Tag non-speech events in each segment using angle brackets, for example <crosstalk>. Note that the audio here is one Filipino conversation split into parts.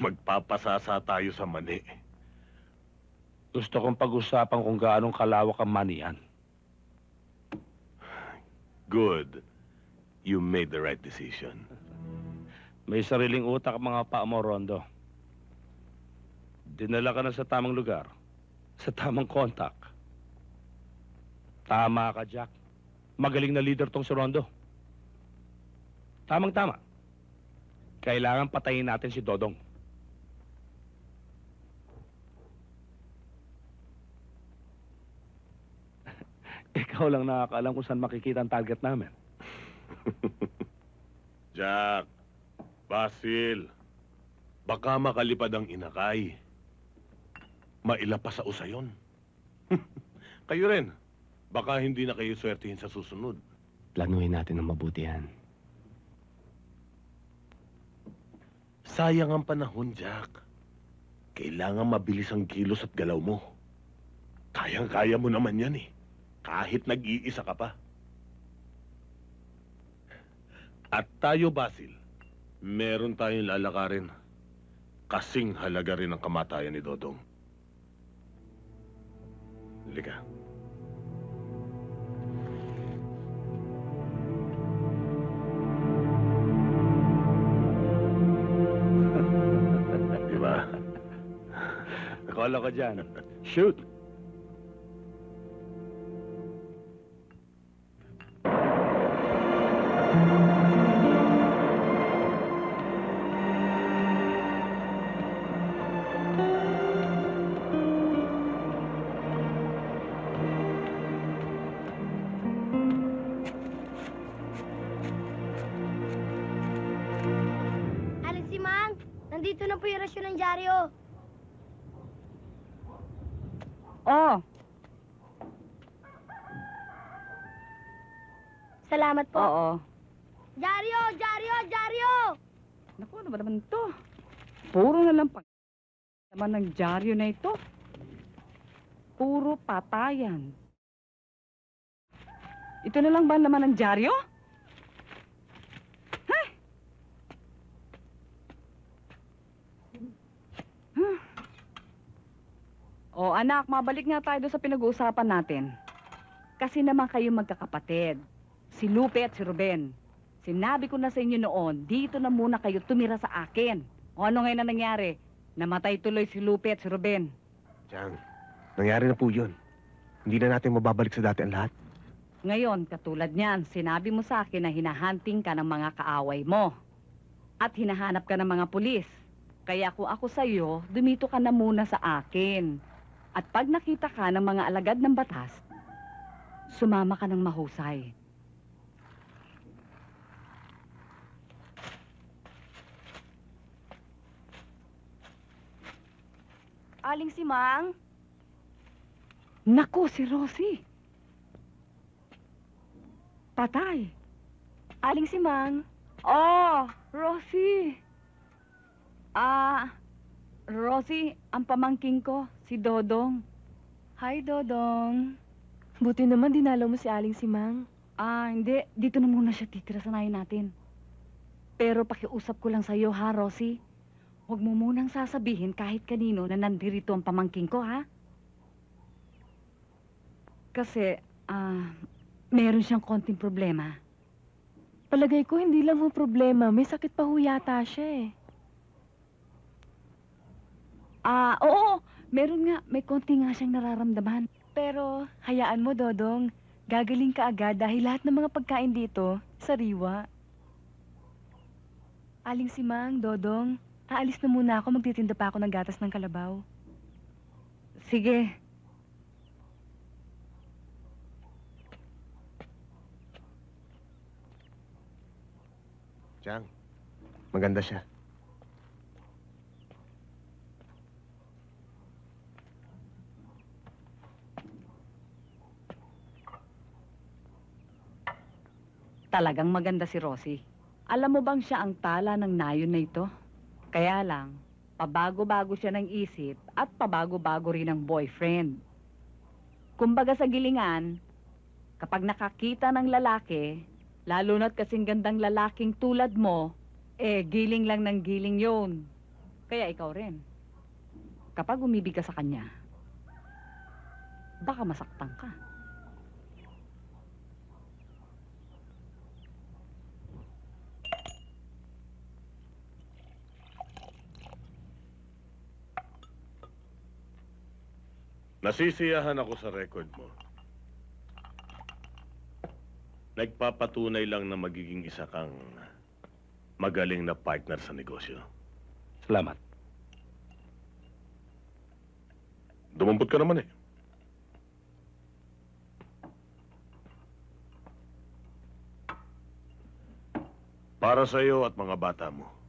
Magpapasasa tayo sa mani. Gusto kong pag-usapan kung gaanong kalawak ang manian. Good. You made the right decision. May sariling utak ang mga paa mo, Rondo. Dinala ka na sa tamang lugar. Sa tamang kontak. Tama ka, Jack. Magaling na leader tong si Rondo. Tamang-tama. Kailangan patayin natin si Dodong. <laughs> Ikaw lang nakakaalam kung saan makikita ang target namin. <laughs> Jack, Basil, baka makalipad ang inakay. Maila pa sa usayon. <laughs> kayo rin. Baka hindi na kayo swertihin sa susunod. Planuhin natin ng mabuti yan. Sayang ang panahon, Jack. Kailangan mabilis ang kilos at galaw mo. Kayang-kaya mo naman yan eh. Kahit nag-iisa ka pa. At tayo, Basil, meron tayong lalakarin. Kasing halaga rin ang kamatayan ni Dodong. Halika. <laughs> Di ba? Nakala ko dyan. Shoot! Nandito na po yung rasyon ng dyaryo. Oh, Salamat po. oo. Dyaryo, dyaryo, dyaryo! Naku, ano ba naman to? Puro na lang pag... naman ng dyaryo na ito. Puro patayan. Ito na lang ba ang laman ng dyaryo? Anak, mabalik nga tayo doon sa pinag-uusapan natin. Kasi naman kayo magkakapatid. Si Lupe at si Ruben. Sinabi ko na sa inyo noon, dito na muna kayo tumira sa akin. O ano ngayon na nangyari? Namatay tuloy si Lupe at si Ruben. Chang, nangyari na po yun. Hindi na natin mababalik sa dati ang lahat. Ngayon, katulad niyan, sinabi mo sa akin na hinahunting ka ng mga kaaway mo. At hinahanap ka ng mga pulis. Kaya kung ako sa iyo, dumito ka na muna sa akin. At pag nakita ka ng mga alagad ng batas, sumama ka ng mahusay. Aling si Mang? Naku, si Rosie. Patay. Aling si Mang? Oh, Rosie. Ah, Rosie, ang pamangking ko, si Dodong. Hi, Dodong. Buti naman dinalaw mo si Aling si Mang. Ah, hindi. Dito na muna siya titira sa natin. Pero pakiusap ko lang sa'yo, ha, Rosie? Huwag mo munang sasabihin kahit kanino na nandirito ang pamangking ko, ha? Kasi, ah, meron siyang konting problema. Palagay ko hindi lang ho problema, may sakit pa ho yata siya eh. Ah, oo, meron nga. May konti nga siyang nararamdaman. Pero hayaan mo, Dodong. Gagaling ka agad dahil lahat ng mga pagkain dito, sariwa. Aling si Mang, Dodong, aalis na muna ako, magtitinda pa ako ng gatas ng kalabaw. Sige. Chang, maganda siya. Talagang maganda si Rosie. Alam mo bang siya ang tala ng nayon na ito? Kaya lang, pabago-bago siya ng isip at pabago-bago rin ng boyfriend. Kumbaga sa gilingan, kapag nakakita ng lalaki, lalo na't kasing gandang lalaking tulad mo, eh giling lang ng giling yon. Kaya ikaw rin. Kapag umibig ka sa kanya, baka masaktan ka. Nasisiyahan ako sa record mo. Nagpapatunay lang na magiging isa kang magaling na partner sa negosyo. Salamat. Dumampot ka naman eh. Para sa iyo at mga bata mo.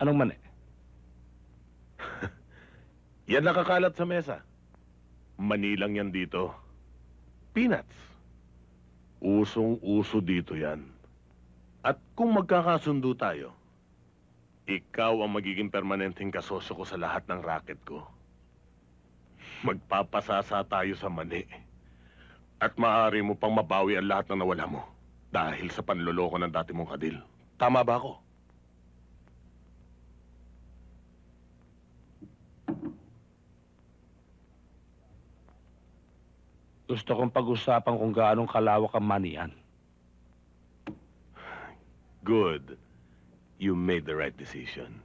Anong mani? <laughs> Yan nakakalat sa mesa. Manilang yan dito. Peanuts. Usong-uso dito yan. At kung magkakasundo tayo, ikaw ang magiging permanenteng kasosyo ko sa lahat ng racket ko. Magpapasasa tayo sa mani. At maaari mo pang mabawi ang lahat ng nawala mo dahil sa panloloko ng dati mong kadil. Tama ba ako? Gusto kong pag-usapan kung gaanong kalawak ang manian. Good. You made the right decision.